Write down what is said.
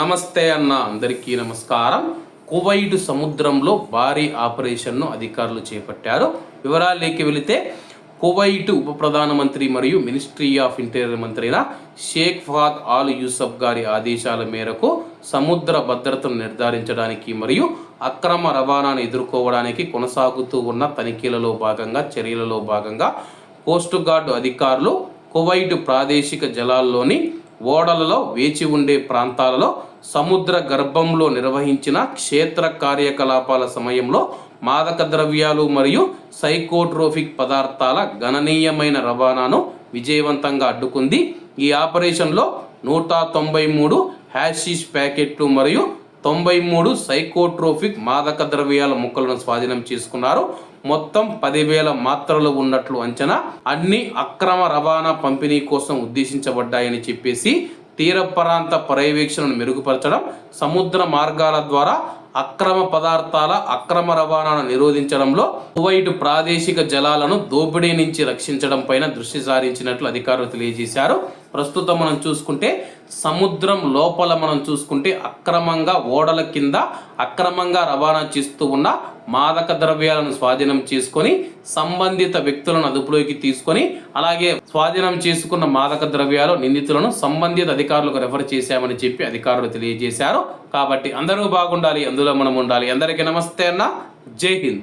నమస్తే అన్న అందరికీ నమస్కారం. కువైట్ సముద్రంలో భారీ ఆపరేషన్ను అధికారులు చేపట్టారు. వివరాల్లోకి వెళితే కువైట్ ఉప ప్రధానమంత్రి మరియు మినిస్ట్రీ ఆఫ్ ఇంటీరియర్ మంత్రి అయిన షేక్ ఫాద్ ఆల్ యూసఫ్ గారి ఆదేశాల మేరకు సముద్ర భద్రతను నిర్ధారించడానికి మరియు అక్రమ రవాణాను ఎదుర్కోవడానికి కొనసాగుతూ ఉన్న తనిఖీలలో భాగంగా చర్యలలో భాగంగా కోస్ట్ గార్డు అధికారులు కువైట్ ప్రాదేశిక జలాల్లోని ఓడలలో వేచి ఉండే ప్రాంతాలలో సముద్ర గర్భంలో నిర్వహించిన క్షేత్ర కార్యకలాపాల సమయంలో మాదక ద్రవ్యాలు మరియు సైకోట్రోఫిక్ పదార్థాల గణనీయమైన రవాణాను విజయవంతంగా అడ్డుకుంది. ఈ ఆపరేషన్లో నూట తొంభై మూడు హ్యాషిష్ ప్యాకెట్లు మరియు తొంభై మూడు సైకోట్రోఫిక్ మాదక ద్రవ్యాల ముక్కలను స్వాధీనం చేసుకున్నారు. మొత్తం పదివేల మాత్రలు ఉన్నట్లు అంచనా. అన్ని అక్రమ రవాణా పంపిణీ కోసం ఉద్దేశించబడ్డాయని చెప్పేసి తీర ప్రాంత పర్యవేక్షణను మెరుగుపరచడం సముద్ర మార్గాల ద్వారా అక్రమ పదార్థాల అక్రమ రవాణాను నిరోధించడంలో కువైట్ ప్రాదేశిక జలాలను దోపిడీ నుంచి రక్షించడం పైన దృష్టి సారించినట్లు అధికారులు తెలియజేశారు. ప్రస్తుతం మనం చూసుకుంటే సముద్రం లోపల మనం చూసుకుంటే అక్రమంగా ఓడల కింద అక్రమంగా రవాణా చేస్తూ ఉన్న మాదక ద్రవ్యాలను స్వాధీనం చేసుకొని సంబంధిత వ్యక్తులను అదుపులోకి తీసుకొని అలాగే స్వాధీనం చేసుకున్న మాదక ద్రవ్యాలు నిందితులను సంబంధిత అధికారులకు రెఫర్ చేశామని చెప్పి అధికారులు తెలియజేశారు. కాబట్టి అందరూ బాగుండాలి అందులో మనం ఉండాలి. అందరికీ నమస్తే అన్న. జై హింద్.